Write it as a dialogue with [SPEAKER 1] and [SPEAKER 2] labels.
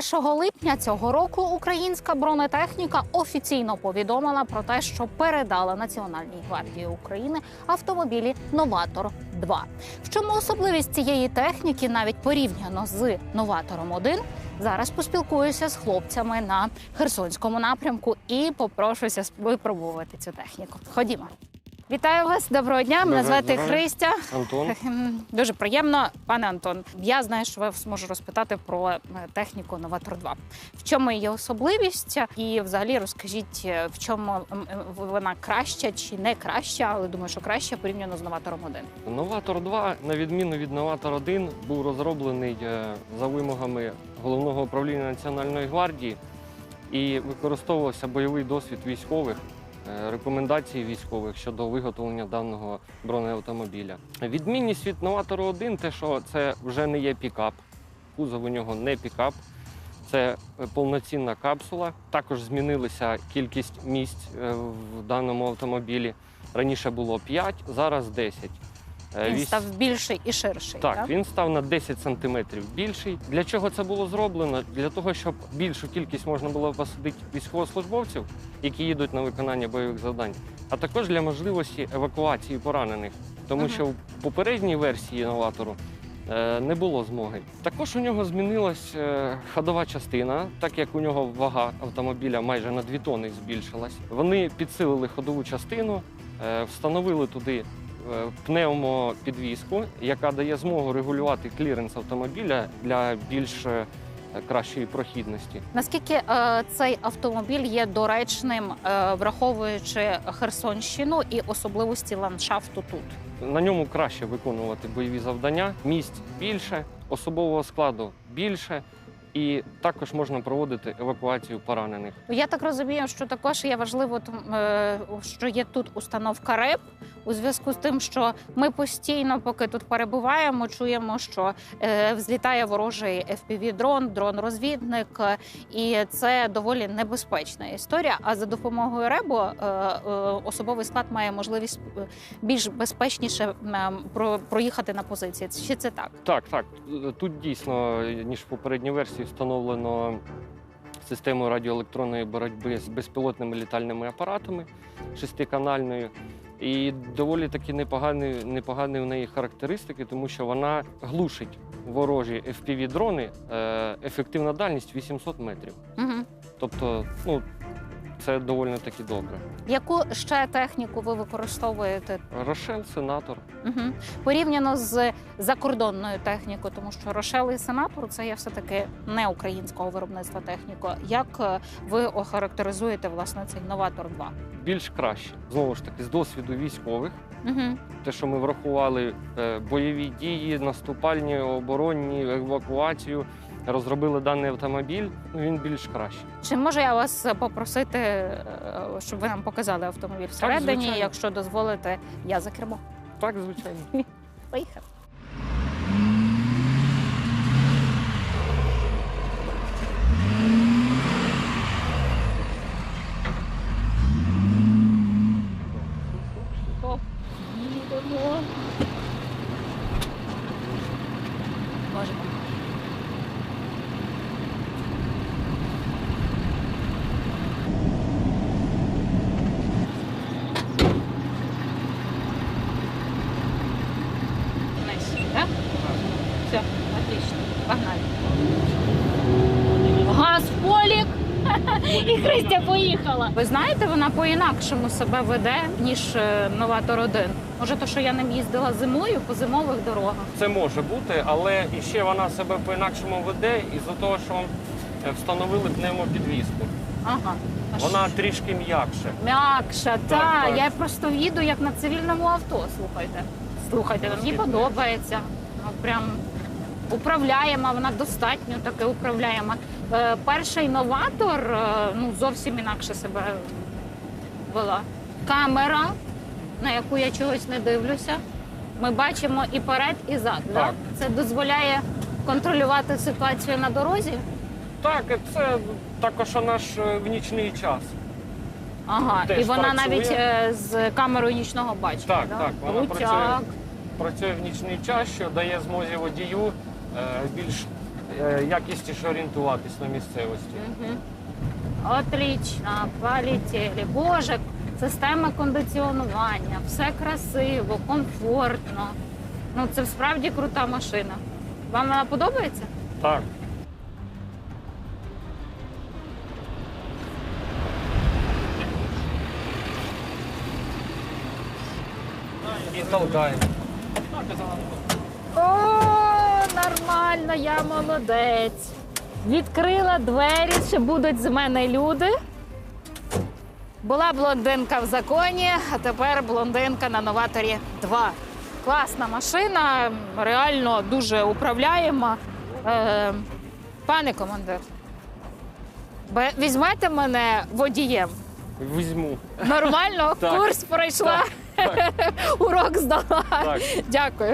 [SPEAKER 1] 1 липня цього року українська бронетехніка офіційно повідомила про те, що передала Національній гвардії України автомобілі Новатор 2 В чому особливість цієї техніки, навіть порівняно з Новатором 1 зараз поспілкуюся з хлопцями на Херсонському напрямку і попрошуся випробувати цю техніку. Ходімо. Вітаю вас, доброго дня. Мене
[SPEAKER 2] Доброго
[SPEAKER 1] звати. Христя.
[SPEAKER 2] Антон,
[SPEAKER 1] Дуже приємно, пане Антон. Я знаю, що ви зможу розпитати про е, техніку Новатор 2 В чому її особливість? І взагалі розкажіть, е, в чому м, вона краща чи не краща, але думаю, що краща порівняно з Новатором 1
[SPEAKER 2] Новатор 2, на відміну від Новатор 1, був розроблений е, за вимогами головного управління Національної гвардії і використовувався бойовий досвід військових, е, рекомендації військових щодо виготовлення даного бронеавтомобіля. Відмінність від Новатору 1 те, що це вже не є пікап. Кузов у нього не пікап. Це е, повноцінна капсула. Також змінилася кількість місць е, в даному автомобілі. Раніше було 5, зараз 10. Е,
[SPEAKER 1] Він
[SPEAKER 2] вісь-
[SPEAKER 1] став більший і ширший.
[SPEAKER 2] так, він став на 10 сантиметрів більший. Для чого це було зроблено? Для того, щоб більшу кількість можна було посадити військовослужбовців, які їдуть на виконання бойових завдань, а також для можливості евакуації поранених, тому
[SPEAKER 1] Мгм.
[SPEAKER 2] що в попередній версії новатору е, не було змоги. Також у нього змінилась е, ходова частина, так як у нього вага автомобіля майже на 2 тони збільшилась. Вони підсилили ходову частину, е, встановили туди пневмопідвіску, яка дає змогу регулювати кліренс автомобіля для більш е, кращої прохідності.
[SPEAKER 1] Наскільки е, цей автомобіль є доречним, е, враховуючи Херсонщину і особливості ландшафту тут?
[SPEAKER 2] На ньому краще виконувати бойові завдання, місць більше, особового складу більше, і також можна проводити евакуацію поранених.
[SPEAKER 1] Я так розумію, що також є важливо, е, що є тут установка РЕП у зв'язку з тим, що ми постійно, поки тут перебуваємо, чуємо, що е, взлітає ворожий FPV-дрон, дрон-розвідник, е, і це доволі небезпечна історія. А за допомогою РЕБу е, особовий склад має можливість більш безпечніше про- проїхати на позиції. Чи це так?
[SPEAKER 2] Так, так. Тут дійсно, ніж в попередній версії, встановлено систему радіоелектронної боротьби з безпілотними літальними апаратами шестиканальною. І доволі таки непогані, непогані в неї характеристики, тому що вона глушить ворожі FPV-дрони, е, ефективна дальність 800 метрів.
[SPEAKER 1] Угу.
[SPEAKER 2] Тобто, ну, це доволі таки добре.
[SPEAKER 1] Яку ще техніку ви використовуєте
[SPEAKER 2] Рошел, сенатор.
[SPEAKER 1] Угу. Порівняно з закордонною технікою, тому що Рошел і Сенатор це є все таки не українського виробництва техніка. Як е, ви охарактеризуєте власне цей новатор 2
[SPEAKER 2] Більш краще. Знову ж таки, з досвіду військових.
[SPEAKER 1] Угу.
[SPEAKER 2] те, що ми врахували е, бойові дії, наступальні, оборонні, евакуацію, розробили даний автомобіль, він більш кращий.
[SPEAKER 1] Чи можу я вас попросити, е, щоб ви нам показали автомобіль всередині?
[SPEAKER 2] звичайно.
[SPEAKER 1] Якщо дозволите, я за кермо.
[SPEAKER 2] Так, звичайно.
[SPEAKER 1] Поїхали. І Христя поїхала. Ви знаєте, вона по-інакшому себе веде, ніж е, Новатор 1. Може, то, що я ним їздила зимою по зимових дорогах.
[SPEAKER 2] Це може бути, але і ще вона себе по-інакшому веде із-за того, що е, встановили пневмопідвіску.
[SPEAKER 1] Ага.
[SPEAKER 2] Вона трішки м'якше.
[SPEAKER 1] м'якша, та
[SPEAKER 2] так.
[SPEAKER 1] я просто їду як на цивільному авто. Слухайте. Слухайте, мені подобається. Ну, прям управляєма, вона достатньо таки управляєма. Е, перший новатор е, ну, зовсім інакше себе вела. Камера, на яку я чогось не дивлюся. Ми бачимо і перед, і зад. Да?
[SPEAKER 2] Так.
[SPEAKER 1] Це дозволяє контролювати ситуацію на дорозі.
[SPEAKER 2] Так, це також наш е, в нічний час.
[SPEAKER 1] Ага,
[SPEAKER 2] Теж
[SPEAKER 1] і вона
[SPEAKER 2] працює.
[SPEAKER 1] навіть е, з камерою нічного бачення.
[SPEAKER 2] Так,
[SPEAKER 1] да?
[SPEAKER 2] так, вона
[SPEAKER 1] Крутяк.
[SPEAKER 2] працює. Працює в нічний час, що дає змозі водію більш е, якісніше орієнтуватись на місцевості.
[SPEAKER 1] Мгм. Отлично, полетіли. Боже, система кондиціонування, все красиво, комфортно. Ну, це справді крута машина. Вам вона подобається?
[SPEAKER 2] Так. І толкаємо.
[SPEAKER 1] О, нормально, я молодець. Відкрила двері, ще будуть з мене люди. Була блондинка в законі, а тепер блондинка на новаторі 2. Класна машина, реально дуже управляєма. Е, пане командир, візьмете мене водієм.
[SPEAKER 2] Візьму.
[SPEAKER 1] Нормально, курс пройшла, урок здала.
[SPEAKER 2] Так.
[SPEAKER 1] Дякую.